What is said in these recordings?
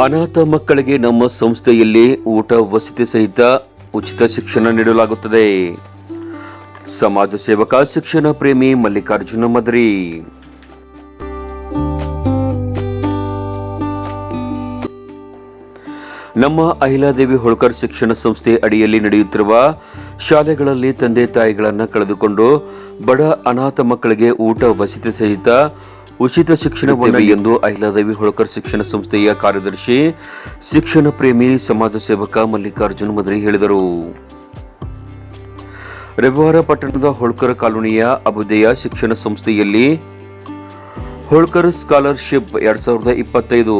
ಅನಾಥ ಮಕ್ಕಳಿಗೆ ನಮ್ಮ ಸಂಸ್ಥೆಯಲ್ಲಿ ಊಟ ವಸತಿ ಸಹಿತ ಉಚಿತ ಶಿಕ್ಷಣ ನೀಡಲಾಗುತ್ತದೆ. ಸಮಾಜ ಸೇವಕ, ಶಿಕ್ಷಣ ಪ್ರೇಮಿ ಮಲ್ಲಿಕಾರ್ಜುನ ಮದರಿ. ನಮ್ಮ ಅಹಿಲಾದೇವಿ ಹೋಳ್ಕರ್ ಶಿಕ್ಷಣ ಸಂಸ್ಥೆ ಅಡಿಯಲ್ಲಿ ನಡೆಯುತ್ತಿರುವ ಶಾಲೆಗಳಲ್ಲಿ ತಂದೆ ತಾಯಿಗಳನ್ನು ಕಳೆದುಕೊಂಡು ಬಡ ಅನಾಥ ಮಕ್ಕಳಿಗೆ ಊಟ ವಸತಿ ಸಹಿತ ಉಚಿತ ಶಿಕ್ಷಣ ಎಂದು ಅಹಿಲಾದೇವಿ ಹೊಳಕರ್ ಶಿಕ್ಷಣ ಸಂಸ್ಥೆಯ ಕಾರ್ಯದರ್ಶಿ ಶಿಕ್ಷಣ ಪ್ರೇಮಿ ಸಮಾಜ ಸೇವಕ ಮಲ್ಲಿಕಾರ್ಜುನ್ ಮದ್ರಿ ಹೇಳಿದರು. ರವಿವಾರ ಪಟ್ಟಣದ ಹೊಳ್ಕರ್ ಕಾಲೋನಿಯ ಅಭುದಯ ಶಿಕ್ಷಣ ಸಂಸ್ಥೆಯಲ್ಲಿ ಹೋಳ್ಕರ್ ಸ್ಕಾಲರ್ಶಿಪ್ ಎರಡ್ ಸಾವಿರದ ಇಪ್ಪತ್ತೈದು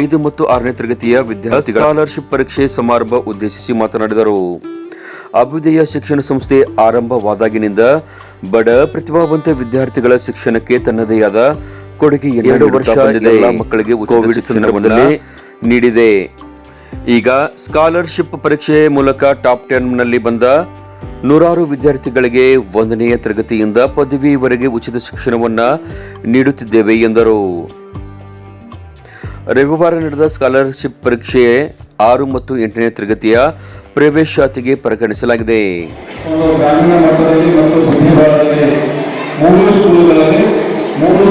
ಐದು ಮತ್ತು ಆರನೇ ತರಗತಿಯ ವಿದ್ಯಾರ್ಥಿಗಳ ಸ್ಕಾಲರ್ಶಿಪ್ ಪರೀಕ್ಷೆ ಸಮಾರಂಭ ಉದ್ದೇಶಿಸಿ ಮಾತನಾಡಿದರು. ಅಭ್ಯುದಯ ಶಿಕ್ಷಣ ಸಂಸ್ಥೆ ಆರಂಭವಾದಾಗಿನಿಂದ ಬಡ ಪ್ರತಿಭಾವಂತ ವಿದ್ಯಾರ್ಥಿಗಳ ಶಿಕ್ಷಣಕ್ಕೆ ತನ್ನದೇ ಆದ ಕೊಡುಗೆ ಎರಡು ವರ್ಷ ಎಲ್ಲ ಮಕ್ಕಳಿಗೆ ಕೋವಿಡ್ ಸಂದರ್ಭದಲ್ಲಿ ನೀಡಿದೆ. ಈಗ ಸ್ಕಾಲರ್ಶಿಪ್ ಪರೀಕ್ಷೆ ಮೂಲಕ ಟಾಪ್ ಟೆನ್ನಲ್ಲಿ ಬಂದ ನೂರಾರು ವಿದ್ಯಾರ್ಥಿಗಳಿಗೆ ಒಂದನೆಯ ತರಗತಿಯಿಂದ ಪದವಿವರೆಗೆ ಉಚಿತ ಶಿಕ್ಷಣವನ್ನ ನೀಡುತ್ತಿದ್ದೇವೆ ಎಂದರು. ರವಿವಾರ ನಡೆದ ಸ್ಕಾಲರ್ಶಿಪ್ ಪರೀಕ್ಷೆ ಆರು ಮತ್ತು ಎಂಟನೇ ತರಗತಿಯ ಪ್ರವೇಶಾತಿಗೆ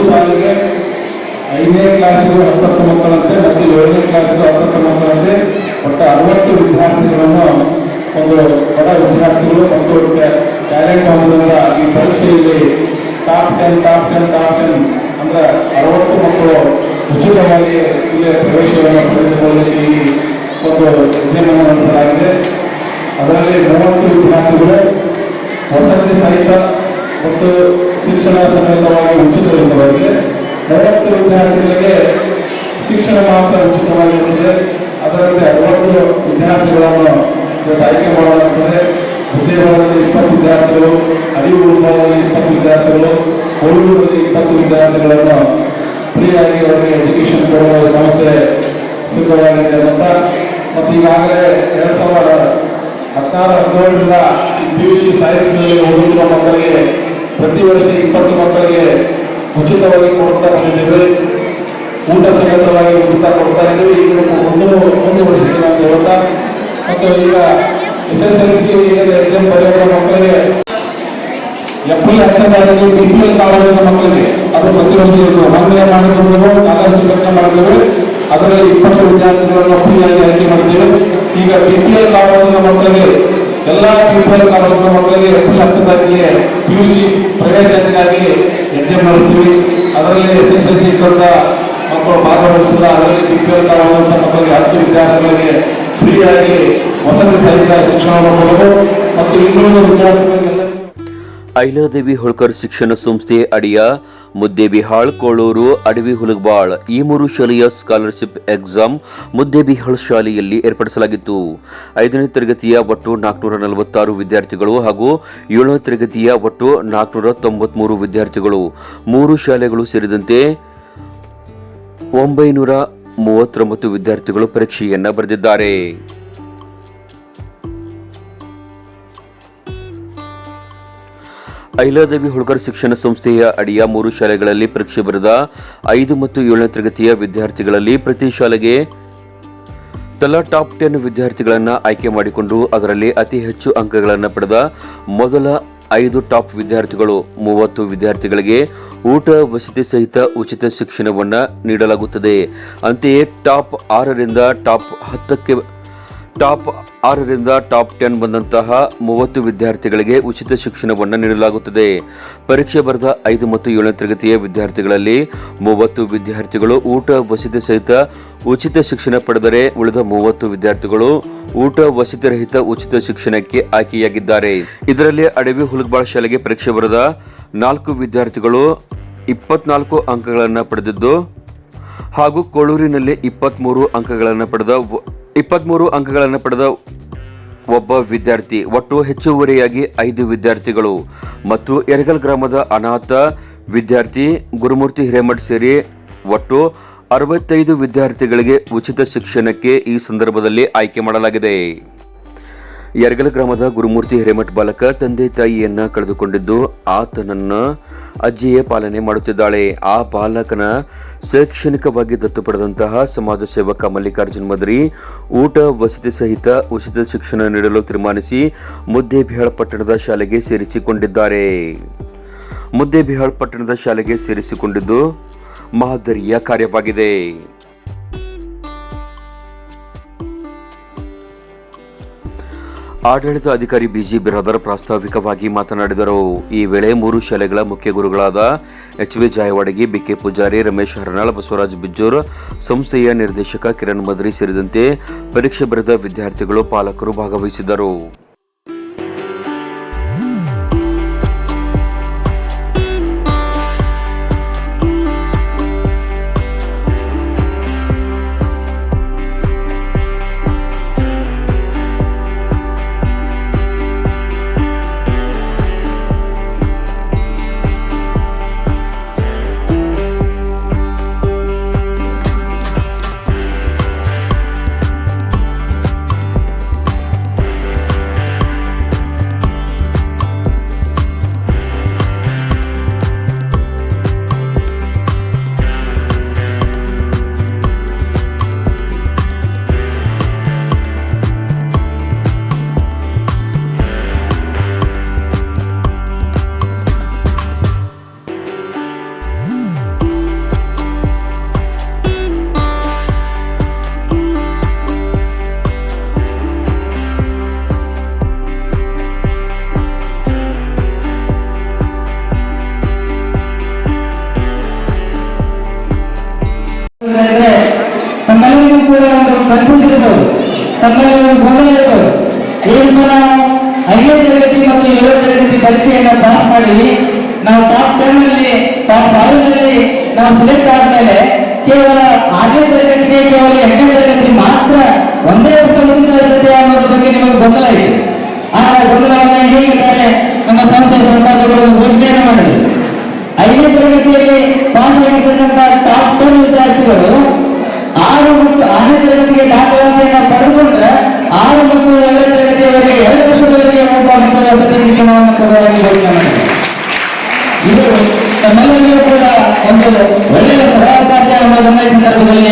ಸಾಲಿಗೆ ಐದನೇ ಕ್ಲಾಸಿಗೂ ಹತ್ತತ್ತು ಮಕ್ಕಳಂತೆ ಮತ್ತು ಏಳನೇ ಕ್ಲಾಸಿಗೂ ಹತ್ತತ್ತು ಮಕ್ಕಳಂತೆ ಒಟ್ಟು ಅರವತ್ತು ವಿದ್ಯಾರ್ಥಿಗಳನ್ನು ಒಂದು ಬಡ ವಿದ್ಯಾರ್ಥಿಗಳು ಮತ್ತು ಟ್ಯಾಲೆಂಟ್ ಹೊಂದಿದ ಈ ಪರೀಕ್ಷೆಯಲ್ಲಿ top ten top ten top ten ಅಂದರೆ ಅರವತ್ತು ಮಕ್ಕಳು ಉಚಿತವಾಗಿ ಇಲ್ಲಿ ಪ್ರವೇಶವನ್ನು ಪಡೆದುಕೊಳ್ಳಲಿಕ್ಕೆ ಈ ಒಂದು ಎಕ್ಸಾಮನ್ನು ನಡೆಸಲಾಗಿದೆ ಅದರಲ್ಲಿ ಮೂವತ್ತು ವಿದ್ಯಾರ್ಥಿಗಳು ವಸತಿ ಸಹಿತ ಮತ್ತು ಶಿಕ್ಷಣ ಸಮೇತವಾಗಿ ಉಚಿತವಿರುತ್ತವರಿಗೆ ಮೂವತ್ತು ವಿದ್ಯಾರ್ಥಿಗಳಿಗೆ ಶಿಕ್ಷಣ ಮಾತ್ರ ಉಚಿತವಾಗಿರುತ್ತದೆ. ಅದರಲ್ಲಿ ಅರವತ್ತು ವಿದ್ಯಾರ್ಥಿಗಳನ್ನು ಆಯ್ಕೆ ಮಾಡಲಾಗುತ್ತದೆ. ಉದ್ಯೋಗದಲ್ಲಿ ಇಪ್ಪತ್ತು ವಿದ್ಯಾರ್ಥಿಗಳು ಅಡಿವು ವಿಭಾಗದಲ್ಲಿ ಇಪ್ಪತ್ತು ವಿದ್ಯಾರ್ಥಿಗಳು ಕೋಳೂರಲ್ಲಿ ಇಪ್ಪತ್ತು ವಿದ್ಯಾರ್ಥಿಗಳನ್ನು ಫ್ರೀಯಾಗಿ ಅವರಿಗೆ ಎಜುಕೇಷನ್ ಕೊಡುವ ಸಂಸ್ಥೆ ಸಿದ್ಧವಾಗಿದೆ ಅಂತ ಮತ್ತು ಈಗಾಗಲೇ ಎರಡು ಸಾವಿರದ ಹದಿನಾರು, ಹದಿನೇಳರಿಂದ ಪಿ ಯು ಸಿ ಸೈನ್ಸ್ನಲ್ಲಿ ಓದುತ್ತಿರುವ ಮಕ್ಕಳಿಗೆ ಪ್ರತಿ ವರ್ಷ ಇಪ್ಪತ್ತು ಮಕ್ಕಳಿಗೆ ಉಚಿತವಾಗಿ ಕೊಡ್ತಾ ಬಂದಿದ್ದೇವೆ. ಊಟ ಸಮೇತವಾಗಿ ಉಚಿತ ಕೊಡ್ತಾ ಇದ್ದೀವಿ. ಈಗ ಮತ್ತು ಈಗ S S L C exam ಬರೆಯುವ ಮಕ್ಕಳಿಗೆ ಎಪ್ರಿಲ್ ಹತ್ತನೇ ಬಿ ಪಿ ಎಲ್ ಕಾಲೇಜಿನ ಮಕ್ಕಳಿಗೆ ಅದು ಪ್ರತಿಯೊಂದು ನಾಲ್ಕು ಪ್ರಯತ್ನ ಮಾಡಿದ್ದೇವೆ ಅದರಲ್ಲಿ ಇಪ್ಪತ್ತು ವಿದ್ಯಾರ್ಥಿಗಳನ್ನು ಫ್ರೀಯಾಗಿ ಆಯ್ಕೆ ಮಾಡಿದ್ದೇವೆ. ಈಗ ಬಿ ಪಿ ಎಲ್ ಕಾಲೇಜಿನ ಮಕ್ಕಳಿಗೆ, ಎಲ್ಲ ಬಿ ಪಿ ಎಲ್ ಕಾಲೇಜಿನ ಮಕ್ಕಳಿಗೆ ಏಪ್ರಿಲ್ ಹತ್ತೊಂಬತ್ತಕ್ಕೆ ಪಿ ಯು ಸಿ ಪ್ರವೇಶಕ್ಕಾಗಿ ಎಕ್ಸಾಮ್ ನಡೆಸ್ತೀವಿ ಅದರಲ್ಲಿ ಎಸ್ ಎಸ್ ಎಲ್ ಸಿ ದೊಡ್ಡ ಮಕ್ಕಳು ಭಾಗವಹಿಸಿದ ಅದರಲ್ಲಿ ಬಿ ಪಿ ಎಲ್ ಕಾಲೇಜಿನ ಮಕ್ಕಳಿಗೆ ಹತ್ತು ವಿದ್ಯಾರ್ಥಿಗಳಿಗೆ ಫ್ರೀಯಾಗಿ ವಸತಿ ಸಹಿತ ಶಿಕ್ಷಣವನ್ನು ಕೊಡೋದು ಮತ್ತು ಇನ್ನೂರು ವಿದ್ಯಾರ್ಥಿಗಳಿಗೆಲ್ಲ ಐಲಾದೇವಿ ಹೊಳ್ಕರ್ ಶಿಕ್ಷಣ ಸಂಸ್ಥೆ ಅಡಿಯ ಮುದ್ದೇಬಿಹಾಳ್ ಕೋಳೂರು ಅಡವಿ ಹುಲಗಬಾಳ್ ಈ ಮೂರು ಶಾಲೆಯ ಸ್ಕಾಲರ್ಶಿಪ್ ಎಕ್ಸಾಮ್ ಮುದ್ದೇಬಿಹಾಳ್ ಶಾಲೆಯಲ್ಲಿ ಏರ್ಪಡಿಸಲಾಗಿತ್ತು. ಐದನೇ ತರಗತಿಯ ಒಟ್ಟು ನಾಲ್ಕುನೂರ ನಲವತ್ತಾರು ವಿದ್ಯಾರ್ಥಿಗಳು ಹಾಗೂ ಏಳನೇ ತರಗತಿಯ ಒಟ್ಟು ನಾಲ್ಕುನೂರ ತೊಂಬತ್ಮೂರು ವಿದ್ಯಾರ್ಥಿಗಳು. ಮೂರು ಶಾಲೆಗಳು ಸೇರಿದಂತೆ ಒಂಬೈನೂರ ಮೂವತ್ತೊಂಬತ್ತು ವಿದ್ಯಾರ್ಥಿಗಳು ಪರೀಕ್ಷೆಯನ್ನ ಬರೆದಿದ್ದಾರೆ. ಐಲಾದೇವಿ ಹುಡುಗರ ಶಿಕ್ಷಣ ಸಂಸ್ಥೆಯ ಅಡಿಯ ಮೂರು ಶಾಲೆಗಳಲ್ಲಿ ಪರೀಕ್ಷೆ ಬರೆದ ಐದು ಮತ್ತು ಏಳನೇ ತರಗತಿಯ ವಿದ್ಯಾರ್ಥಿಗಳಲ್ಲಿ ಪ್ರತಿ ಶಾಲೆಗೆ ತಲಾ ಟಾಪ್ ಟೆನ್ ವಿದ್ಯಾರ್ಥಿಗಳನ್ನು ಆಯ್ಕೆ ಮಾಡಿಕೊಂಡು ಅದರಲ್ಲಿ ಅತಿ ಹೆಚ್ಚು ಅಂಕಗಳನ್ನು ಪಡೆದ ಮೊದಲ ಐದು ಟಾಪ್ ವಿದ್ಯಾರ್ಥಿಗಳು. ಮೂವತ್ತು ವಿದ್ಯಾರ್ಥಿಗಳಿಗೆ ಊಟ, ವಸತಿ ಸಹಿತ ಉಚಿತ ಶಿಕ್ಷಣವನ್ನು ನೀಡಲಾಗುತ್ತದೆ. ಅಂತೆಯೇ ಟಾಪ್ ಆರರಿಂದ ಟಾಪ್ ಹತ್ತಕ್ಕೆ ಟಾಪ್ ಆರರಿಂದ ಟಾಪ್ ಟೆನ್ ಬಂದಂತಹ ಮೂವತ್ತು ವಿದ್ಯಾರ್ಥಿಗಳಿಗೆ ಉಚಿತ ಶಿಕ್ಷಣವನ್ನು ನೀಡಲಾಗುತ್ತದೆ. ಪರೀಕ್ಷೆ ಬರೆದ ಐದು ಮತ್ತು ಏಳನೇ ತರಗತಿಯ ವಿದ್ಯಾರ್ಥಿಗಳಲ್ಲಿ ಮೂವತ್ತು ವಿದ್ಯಾರ್ಥಿಗಳು ಊಟ, ವಸತಿ ಸಹಿತ ಉಚಿತ ಶಿಕ್ಷಣ ಪಡೆದರೆ ಉಳಿದ ಮೂವತ್ತು ವಿದ್ಯಾರ್ಥಿಗಳು ಊಟ, ವಸತಿ ರಹಿತ ಉಚಿತ ಶಿಕ್ಷಣಕ್ಕೆ ಆಯ್ಕೆಯಾಗಿದ್ದಾರೆ. ಇದರಲ್ಲಿ ಅಡವಿ ಹುಲಗಬಾಳ್ ಶಾಲೆಗೆ ಪರೀಕ್ಷೆ ಬರೆದ ನಾಲ್ಕು ವಿದ್ಯಾರ್ಥಿಗಳು ಇಪ್ಪತ್ನಾಲ್ಕು ಅಂಕಗಳನ್ನು ಪಡೆದಿದ್ದು ಹಾಗೂ ಕೋಳೂರಿನಲ್ಲಿ ಇಪ್ಪತ್ತ್ಮೂರು ಅಂಕಗಳನ್ನು ಪಡೆದ ಇಪ್ಪತ್ಮೂರು ಅಂಕಗಳನ್ನು ಪಡೆದ ಒಬ್ಬ ವಿದ್ಯಾರ್ಥಿ, ಒಟ್ಟು ಹೆಚ್ಚುವರಿಯಾಗಿ ಐದು ವಿದ್ಯಾರ್ಥಿಗಳು. ಮತ್ತು ಎರಗಲ್ ಗ್ರಾಮದ ಅನಾಥ ವಿದ್ಯಾರ್ಥಿ ಗುರುಮೂರ್ತಿ ಹಿರೇಮಠ್ ಸೇರಿ ಒಟ್ಟು ಅರವತ್ತೈದು ವಿದ್ಯಾರ್ಥಿಗಳಿಗೆ ಉಚಿತ ಶಿಕ್ಷಣಕ್ಕೆ ಈ ಸಂದರ್ಭದಲ್ಲಿ ಆಯ್ಕೆ ಮಾಡಲಾಗಿದೆ. ಯರಗಲ ಗ್ರಾಮದ ಗುರುಮೂರ್ತಿ ಹಿರೇಮಠ್ ಬಾಲಕ ತಂದೆ ತಾಯಿಯನ್ನ ಕಳೆದುಕೊಂಡಿದ್ದು, ಆತನನ್ನ ಅಜ್ಜಿಯೇ ಪಾಲನೆ ಮಾಡುತ್ತಿದ್ದಾಳೆ. ಆ ಬಾಲಕನ ಶೈಕ್ಷಣಿಕವಾಗಿ ದತ್ತು ಪಡೆದಂತಹ ಸಮಾಜ ಸೇವಕ ಮಲ್ಲಿಕಾರ್ಜುನ್ ಮದರಿ ಊಟ, ವಸತಿ ಸಹಿತ ಉಚಿತ ಶಿಕ್ಷಣ ನೀಡಲು ತೀರ್ಮಾನಿಸಿ ಮುದ್ದೇಬಿಹಾಳ್ ಪಟ್ಟಣದ ಶಾಲೆಗೆ ಸೇರಿಸಿಕೊಂಡಿದ್ದಾರೆ. ಮುದ್ದೇಬಿಹಾಳ್ ಪಟ್ಟಣದ ಶಾಲೆಗೆ ಸೇರಿಸಿಕೊಂಡಿದ್ದು ಮಾದರಿಯ ಕಾರ್ಯವಾಗಿದೆ. ಆಡಳಿತ ಅಧಿಕಾರಿ ಬಿಜಿ ಬಿರಾದರ್ ಪ್ರಾಸ್ತಾವಿಕವಾಗಿ ಮಾತನಾಡಿದರು. ಈ ವೇಳೆ ಮೂರು ಶಾಲೆಗಳ ಮುಖ್ಯ ಗುರುಗಳಾದ H V Jayavadagi B K Pujari, Ramesh Harnal, Basavaraj Bijjur, ಸಂಸ್ಥೆಯ ನಿರ್ದೇಶಕ ಕಿರಣ್ ಮದ್ರಿ ಸೇರಿದಂತೆ ಪರೀಕ್ಷೆ ಬರೆದ ವಿದ್ಯಾರ್ಥಿಗಳು ಪಾಲಕರು ಭಾಗವಹಿಸಿದ್ದರು. ಕನ್ಫ್ಯೂಸ್ ಇರ್ಬೋದು ತಮ್ಮಲ್ಲಿ ಒಂದು ಗೊಂದಲ ಇರ್ಬೋದು ಏನು ನಾವು ಐದನೇ ತರಗತಿ ಮತ್ತು ಏಳನೇ ತರಗತಿ ಪರೀಕ್ಷೆಯನ್ನು ಪಾಸ್ ಮಾಡಿ, ನಾವು ಟಾಪ್ ಟೆನ್ ಅಲ್ಲಿ ಟಾಪ್ ಫೈವ್ನಲ್ಲಿ ನಾವು ಸೆಲೆಕ್ಟ್ ಆದ್ಮೇಲೆ ಕೇವಲ ಆರನೇ ತರಗತಿಗೆ ಕೇವಲ ಎಂಟನೇ ತರಗತಿ ಮಾತ್ರ ಒಂದೇ ವರ್ಷ ಮುಂದಿನ ಇರ್ತದೆ ಅನ್ನೋದ್ರ ಬಗ್ಗೆ ನಿಮಗೆ ಗೊಂದಲ ಇದೆ. ಆ ಗೊಂದಲವನ್ನು ಹೇಗಿದ್ದಾರೆ ನಮ್ಮ ಸಂಸ್ಥೆ ಸಂಪಾದಕರು ಘೋಷಣೆಯನ್ನು ಮಾಡಿದ್ರು. ಐದನೇ ತರಗತಿಯಲ್ಲಿ ಪಾಸ್ ಆಗಿರ್ತಕ್ಕಂಥ ಟಾಪ್ ಟೆನ್ ವಿದ್ಯಾರ್ಥಿಗಳು ಆರು ಮತ್ತು ಆರನೇ ತರಗತಿಗೆ ದಾಖಲಾತಿಯನ್ನು ಪಡೆದುಕೊಂಡ್ರೆ ಆರು ಮತ್ತು ಏಳನೇ ತರಗತಿಯವರೆಗೆ ಎರಡು ವರ್ಷದವರೆಗೆ ಒಬ್ಬ ಮಕ್ಕಳ ವಸತಿ ನಿಗಮವನ್ನು ಇದು ನಮ್ಮೆಲ್ಲರಿಗೂ ಕೂಡ ಒಂದು ಒಳ್ಳೆಯ ಸದಾವಕಾಶ ಎಂಬುದನ್ನು ಈ ಸಂದರ್ಭದಲ್ಲಿ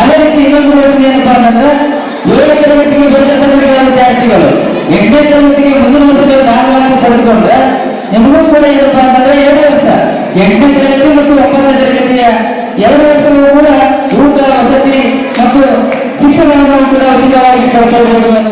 ಅದೇ ರೀತಿ ಇನ್ನೊಂದು ಯೋಜನೆ ಏನಪ್ಪಾ ಅಂತಂದ್ರೆ ಏಳು ತರಗತಿಗೆ ಬರೆದಿರ್ತಕ್ಕಂಥ ವಿದ್ಯಾರ್ಥಿಗಳು ಎಂಟನೇ ತರಗತಿಗೆ ಮುಂದಿನ ವರ್ಷದಲ್ಲಿ ದಾಖಲಾತಿ ಪಡೆದುಕೊಂಡ್ರೆ, ನಿಮಗೂ ಕೂಡ ಏನಪ್ಪಾ ಅಂತಂದ್ರೆ ಎರಡು ವರ್ಷ. ಎಂಟನೇ ತರಗತಿ ಮತ್ತು ಒಂಬತ್ತನೇ ತರಗತಿಯ ಎರಡು ವರ್ಷವೂ ಕೂಡ ಊಟ ವಸತಿ ಮತ್ತು